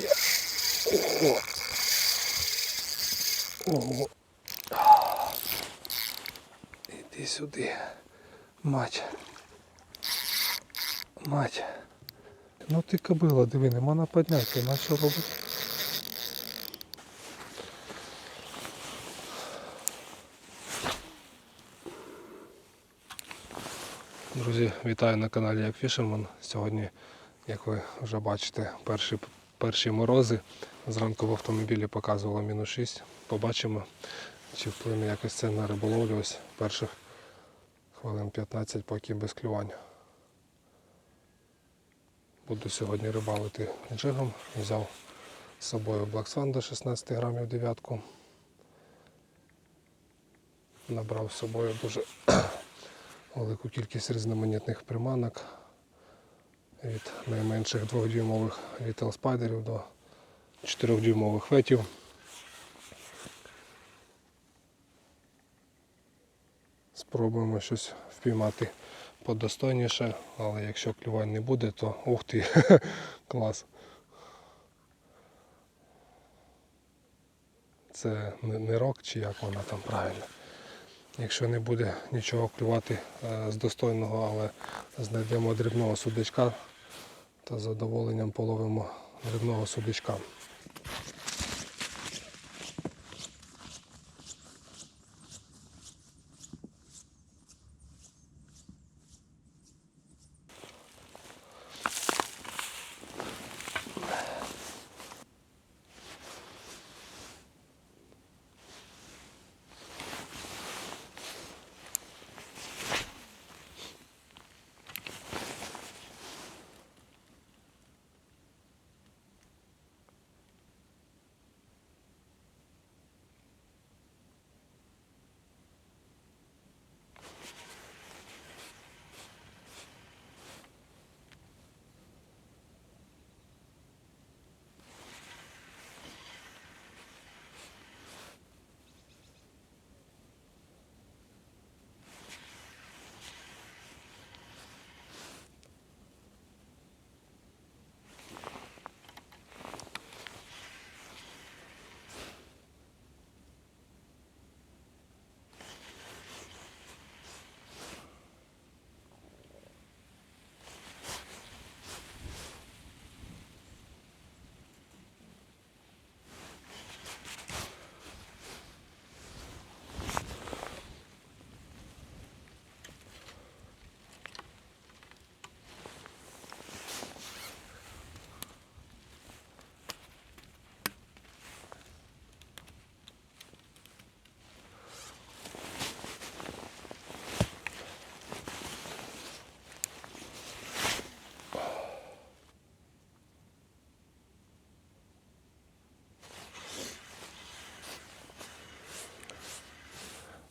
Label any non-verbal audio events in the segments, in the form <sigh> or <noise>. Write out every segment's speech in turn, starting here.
є. Ого. Ого. Іди сюди. Мать. Мать. Ну ти кобила, диви, нема на підняття, на що робити? Друзі, вітаю на каналі Як Фішерман. Сьогодні, як ви вже бачите, перші, перші морози. Зранку в автомобілі показувало мінус 6. Побачимо, чи вплине якось це на риболовлю. Ось перших хвилин 15, поки без клювання. Буду сьогодні рибалити джигом. Взяв з собою Black Swan до 16 грамів дев'ятку. Набрав з собою дуже <clears throat> велику кількість різноманітних приманок від найменших 2-дюймових Little Spiderів до 4-дюймових фетів. Спробуємо щось впіймати подостойніше, але якщо клювань не буде, то ух ти, <laughs> клас. Це не не рок чи як вона там правильно. Якщо не буде нічого клювати е, з достойного, але знайдемо дрібного судачка, з задоволенням половимо дрібного судачка.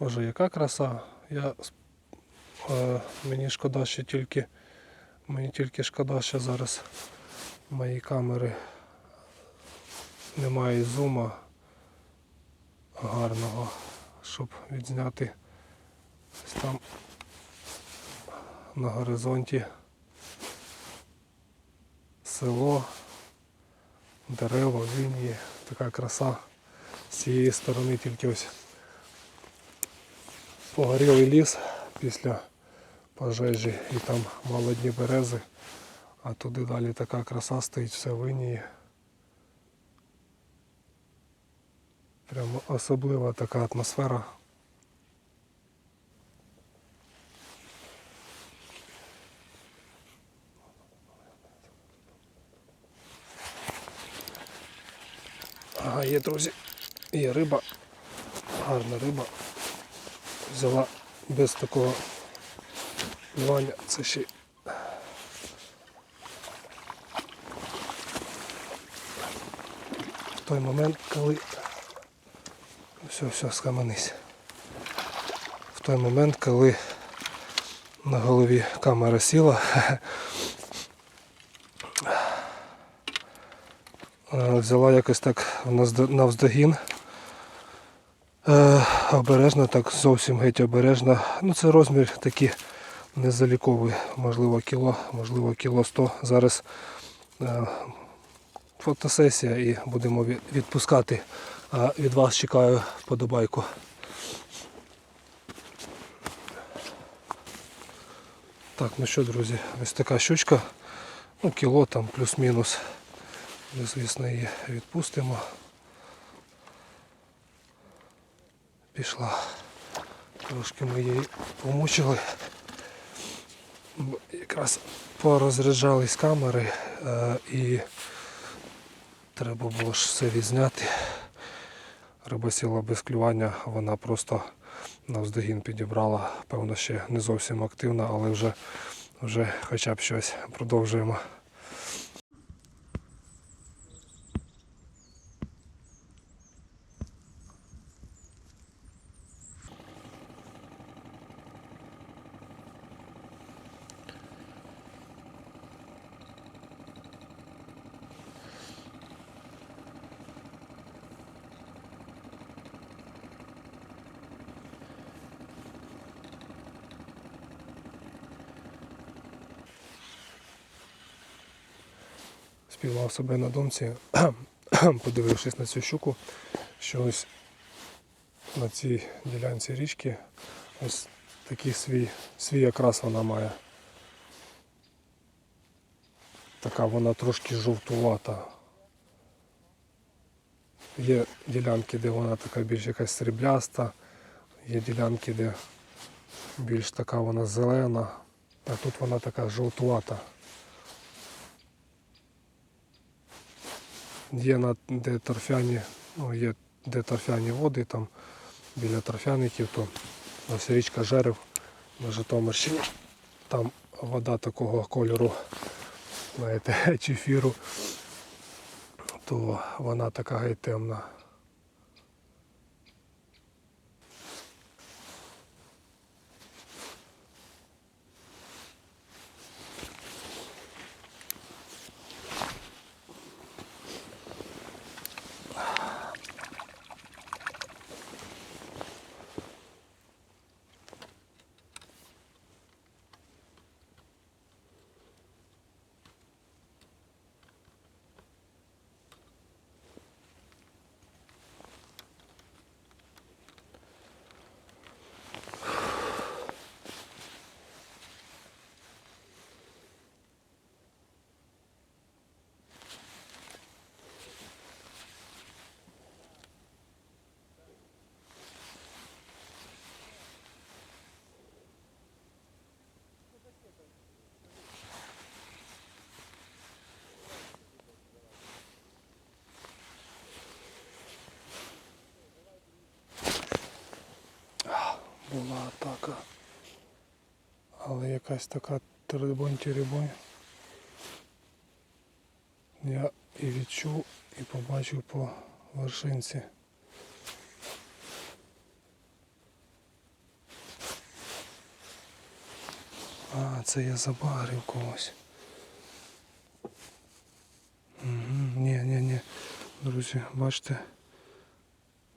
Боже, яка краса. Я, е, мені шкода, що тільки мені тільки шкода, що зараз мої камери немає зума гарного, щоб відзняти ось там на горизонті село, дерева, вінії, така краса. З цієї сторони тільки ось погорілий ліс після пожежі і там молодні берези, а туди далі така краса стоїть, все виніє. Прямо особлива така атмосфера. Ага, є, друзі, є риба, гарна риба. Взяла без такого Ваня, це ще в той момент, коли все, все, схаменись. В той момент, коли на голові камера сіла, <laughs> е, взяла якось так навздогін. Обережно, так зовсім геть обережно. Ну це розмір такий незаліковий, можливо кіло, можливо кіло 100. Зараз е, фотосесія і будемо відпускати. А від вас чекаю вподобайку. Так, ну що, друзі, ось така щучка. Ну, кіло там плюс-мінус. Звісно, її відпустимо. Пішла. Трошки ми її помучили. Якраз порозряджались камери е, і треба було ж все відзняти. Риба сіла без клювання, вона просто навздогін підібрала. Певно, ще не зовсім активна, але вже, вже хоча б щось продовжуємо. Спіймав себе на думці, <clears throat> подивившись на цю щуку, що ось на цій ділянці річки ось такий свій, свій окрас вона має. Така вона трошки жовтувата. Є ділянки, де вона така більш якась срібляста, є ділянки, де більш така вона зелена, а тут вона така жовтувата. Є на де торфяні, ну, є де торфяні води, там біля торфяників, то ось річка Жерев на Житомирщині. Там вода такого кольору, знаєте, <laughs> чефіру, то вона така геть темна. Була атака. Але якась така теребонь-теребонь. Я і відчув, і побачив по вершинці. А, це я забагрив когось. Угу. Ні, ні, ні. Друзі, бачите,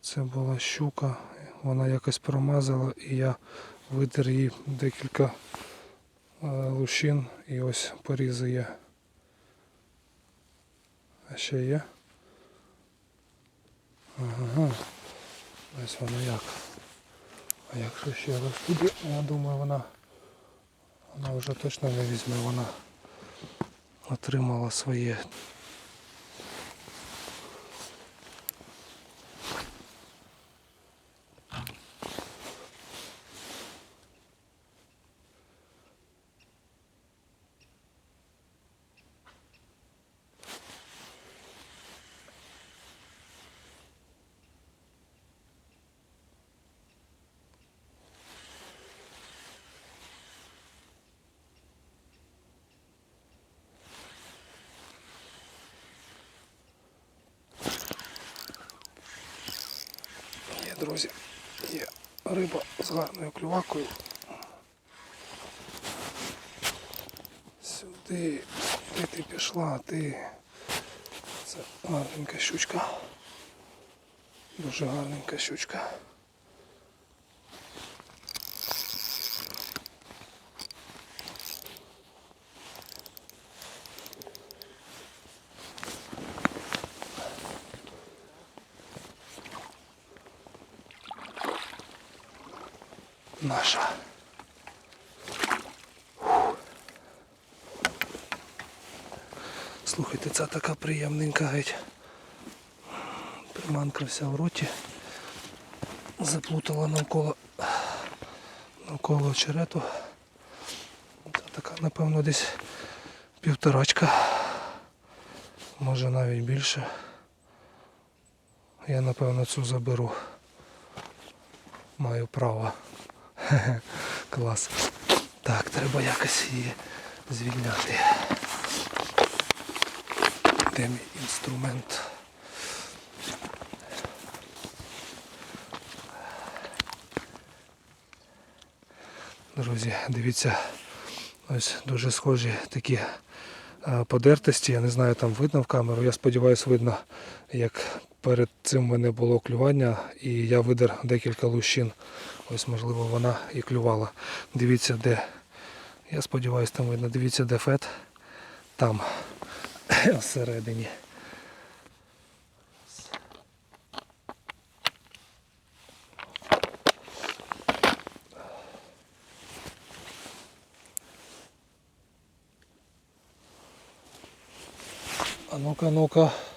це була щука, вона якось промазала і я витер їй декілька е, лущин і ось порізи є. А ще є? Ага. Ось вона як. А якщо ще раз туди, я думаю, вона, вона вже точно не візьме, вона отримала своє. Є, друзі, є риба з гарною клювакою. Сюди, де ти пішла, ти. Це гарненька щучка. Дуже гарненька щучка. Наша. Слухайте, це така приємненька геть. Приманка вся в роті. Заплутала навколо навколо очерету. Це така, напевно, десь півторачка. Може навіть більше. Я напевно цю заберу. Маю право. Хе-хе, <laughs> Клас. Так, треба якось її звільняти. Де мій інструмент? Друзі, дивіться, ось дуже схожі такі е, подертості. Я не знаю, там видно в камеру. Я сподіваюся, видно, як перед цим мене було клювання, і я видер декілька лущин. Ось, можливо, вона і клювала. Дивіться, де. Я сподіваюся, там видно. Дивіться, де фет. Там. <coughs> Всередині. А ну-ка, ну-ка.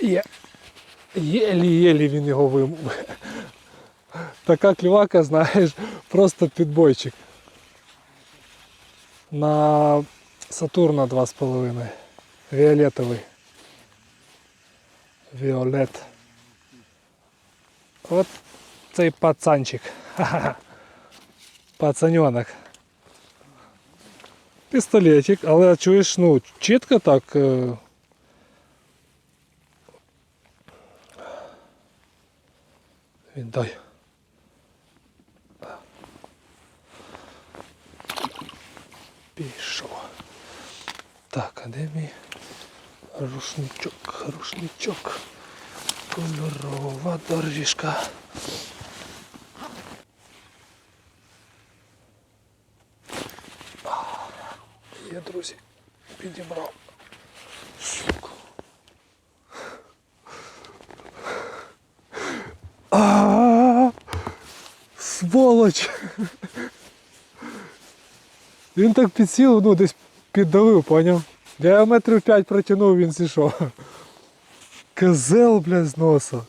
Є. Єлі-єлі він його вимов. Така клювака, знаєш, просто підбойчик. На Сатурна 2,5. Віолетовий. Віолет. От цей пацанчик. Ха-ха. <laughs> Пацаньонок. Пістолетик, але чуєш, ну, чітко так. е, Віддай. Пішов. Так, а де мій рушничок, рушничок, кольорова доріжка. Друзі, підібрав. Сука. А-а-а! сволоч. Він так підсів, ну десь піддавив, поняв? Я метрів 5 протягнув, він зійшов. Козел, блядь, з носа.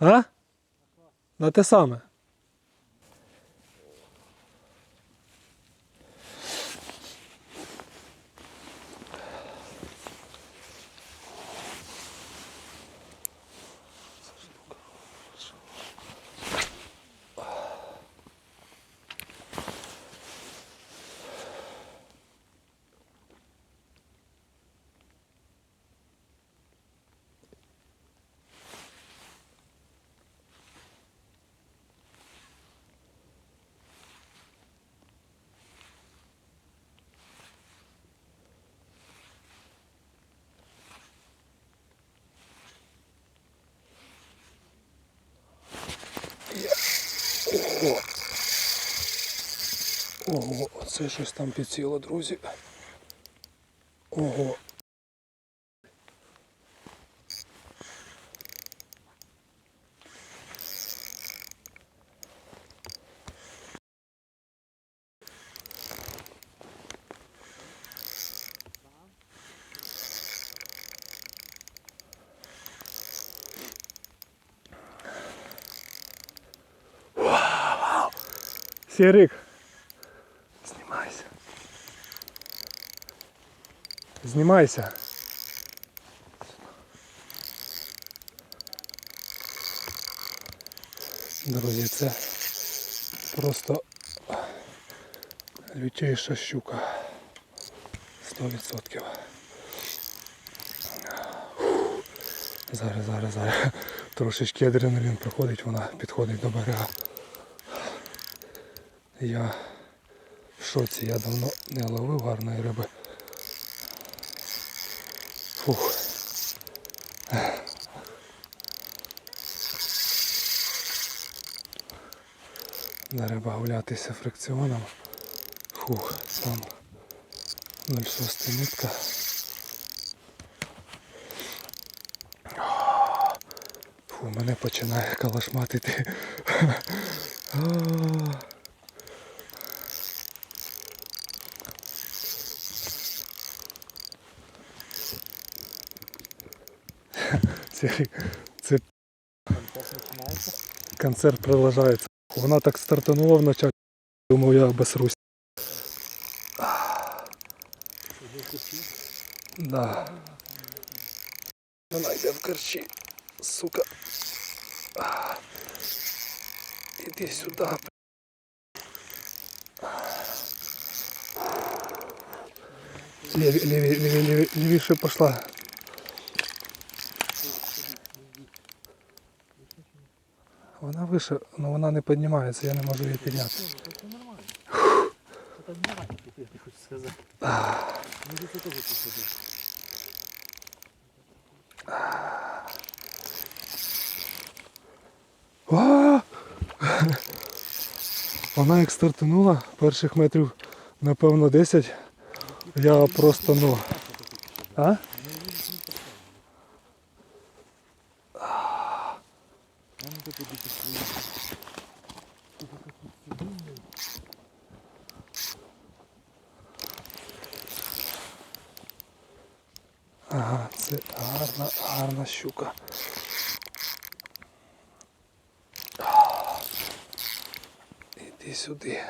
А? На те саме. Ого. Оце щось там підсіло, друзі. Ого. Серик, Знімайся. Друзі, це просто лютейша щука. 100%. Зараз, зараз, зараз. Трошечки адреналін проходить, вона підходить до берега. Я в шоці, я давно не ловив гарної риби. Фух. Треба гулятися фрикціоном. Фух, там 0,6 нитка. Фу, мене починає калашматити. <laughs> А. Це, це концерт продовжується. Вона так стартанула в вначалі. Думав, я обосрусь. Да. Вона йде в корчі. Сука. Іди сюди. Ліві, ліві, ліві, ліві, лівіше пішла. Вона вище, але вона не піднімається, я не можу її підняти. Це нормально. Це нормально, я хочу сказати. Вона як стартанула перших метрів, напевно, 10. Я просто ну. А? Я не тут іди свої. Ага, це гарна, гарна щука. Іди сюди.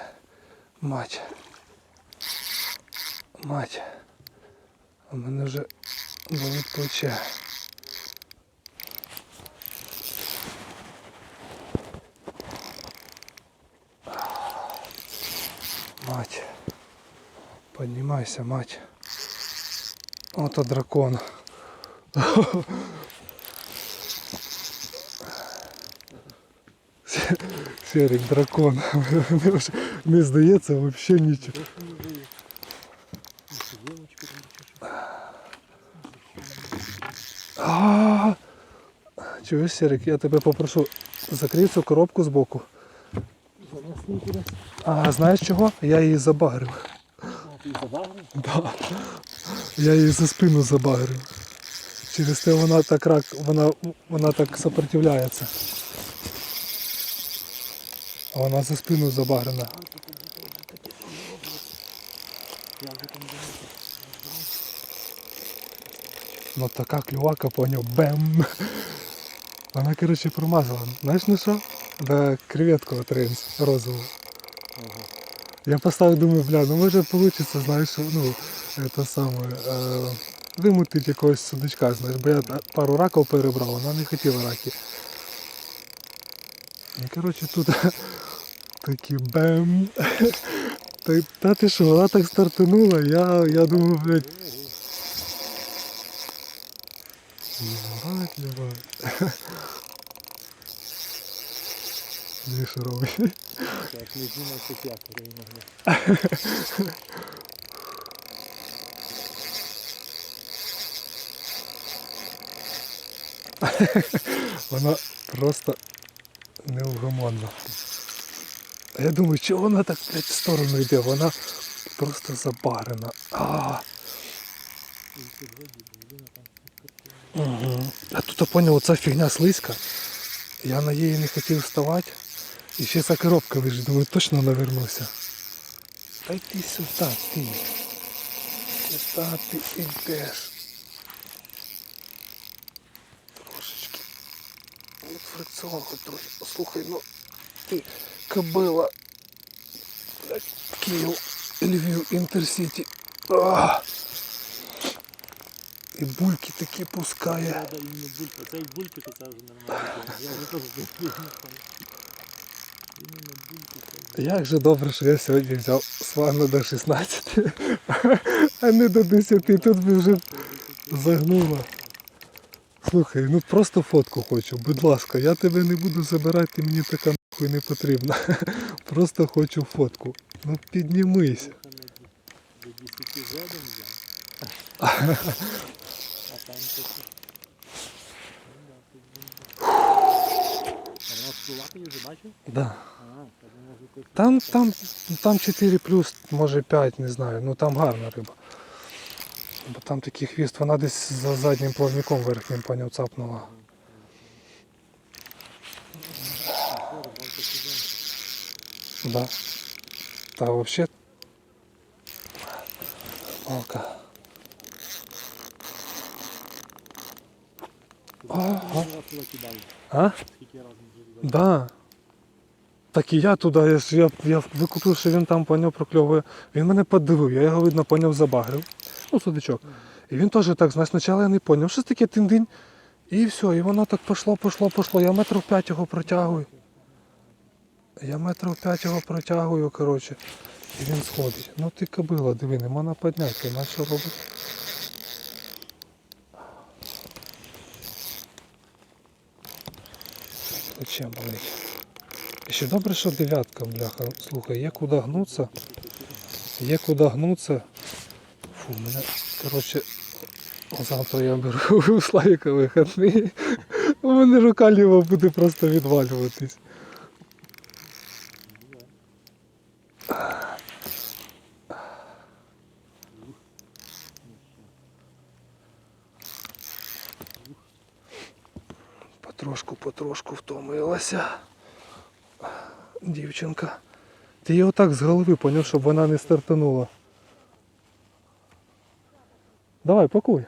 Мать. Мать. У мене вже болить плече. Мать. Поднимайся, мать. Ото дракон. <laughs> Серик дракон. <laughs> Не здається взагалі нічого. Чуєш, Серик, я тебе попрошу, закрий цю коробку. Занесли кудись. А знаєш чого? Я її. Забагрив? Да. Я її за спину забагрив. Через те вона так рак, вона, вона так сопротивляється. Вона за спину забагрена. Ну така клювака поняв. Бем. Вона, коротше, промазала. Знаєш на що? На креветку тринс розову. Я поставив, думаю, бля, ну може вийде, знаєш, ну, це саме, е, вимутити якогось судачка, знаєш, бо я пару раків перебрав, вона не хотіла раки. І коротше тут такі бем. Та, та ти що, вона так стартанула, я, я думаю, блядь. Ливать, ливать. Дві що робить. Так, не знімай це п'ятеро іногда. Вона просто невгомонна. А Я думаю, чого вона так в сторону йде? Вона просто забарена. А, угу. а тут я поняв, оця фігня слизька. Я на її не хотів вставати. І ще ця коробка лежить, думаю, точно навернувся. Та йди сюди, ти. Сюди ти йдеш. Трошечки. Відфрицового трохи. Слухай, ну ти кобила. Київ, Львів, Інтерсіті. А! І бульки такі пускає. Це і булька, то це вже нормально. Я вже теж. Як же добре, що я сьогодні взяв свану до 16, а не до 10. Тут би вже загнуло. Слухай, ну просто фотку хочу, будь ласка, я тебе не буду забирати, мені така нахуй не потрібна. <laughs> Просто хочу фотку. Ну ді- До 10 задом взяв. А там. Да, Там, там, там 4 плюс, може 5, не знаю. Ну там гарна риба. Бо там такий хвіст, вона десь за заднім плавником верхнім поняв цапнула. Да. Та вообще. Палка. Ага. А? Да. Так і я туди, я, я, я викупив, що він там поняв прокльовує. Він мене подивив, я його, видно, поняв, забагрив. Ну, судачок. І він теж так, знаєш, спочатку я не поняв, що це таке тиндинь. І все, і воно так пішло, пішло, пішло. Я метрів п'ять його протягую. Я метрів п'ять його протягую, коротше. І він сходить. Ну ти кобила, диви, нема на підняття, на що робити. Болить. І ще добре, що дев'ятка, бляха. Слухай, є куди гнуться. Є куди гнуться. Фу, мене, коротше, завтра я беру <laughs> у Славіка вихідний. У мене рука ліва буде просто відвалюватись. Ти її отак з голови поняв, щоб вона не стартанула. Давай, пакуй.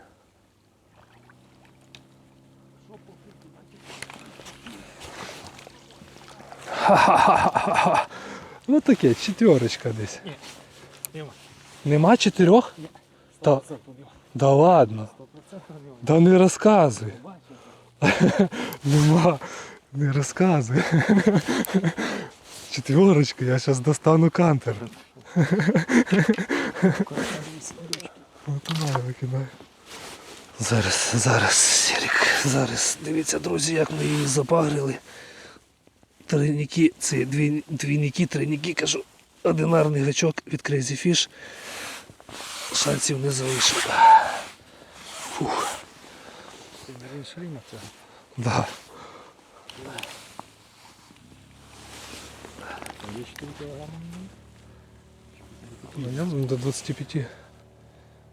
Ха-ха-ха-ха-ха. Ну таке, четверочка десь. Нема. Нема чотирьох? Та, да ладно. Да не розказуй. <laughs> Нема. Не розказуй. Четверочка, я зараз достану кантер. Викидаю. Зараз, зараз, Серік, зараз. Дивіться, друзі, як ми її забагрили. Тройники, це дві, двійники, тройники, кажу, одинарний гачок від Crazy Fish. Шансів не залишив. Фух, не цього. да. Є 4 кілограми. До 25.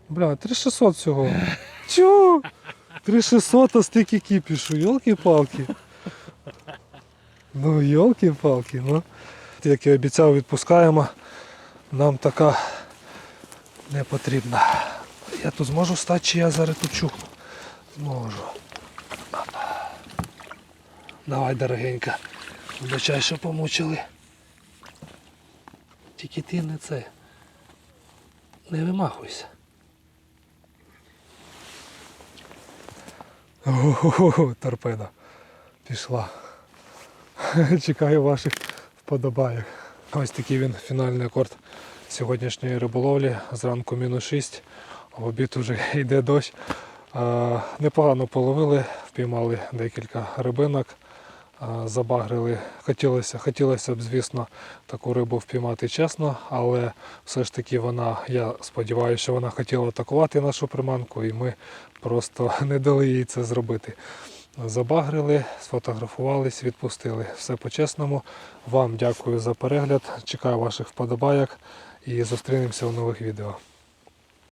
Бля, 3600 всього. Чу? 3600, а стільки кіпішу, йолки-палки. Ну, йолки-палки, ну. Як я обіцяв, відпускаємо. Нам така не потрібна. Я тут зможу стати, чи я зараз тут чухну? Зможу. Давай, дорогенька. Вибачай, що помучили. Тільки ти не це. Не вимахуйся. Ого, торпеда. Пішла. <laughs> Чекаю ваших вподобайок. Ось такий він фінальний акорд сьогоднішньої риболовлі. Зранку мінус 6, в обід вже йде дощ. Непогано половили, впіймали декілька рибинок, забагрили. Хотілося, хотілося б, звісно, таку рибу впіймати чесно, але все ж таки вона, я сподіваюся, що вона хотіла атакувати нашу приманку, і ми просто <laughs> не дали їй це зробити. Забагрили, сфотографувались, відпустили. Все по-чесному. Вам дякую за перегляд. Чекаю ваших вподобайок і зустрінемося в нових відео.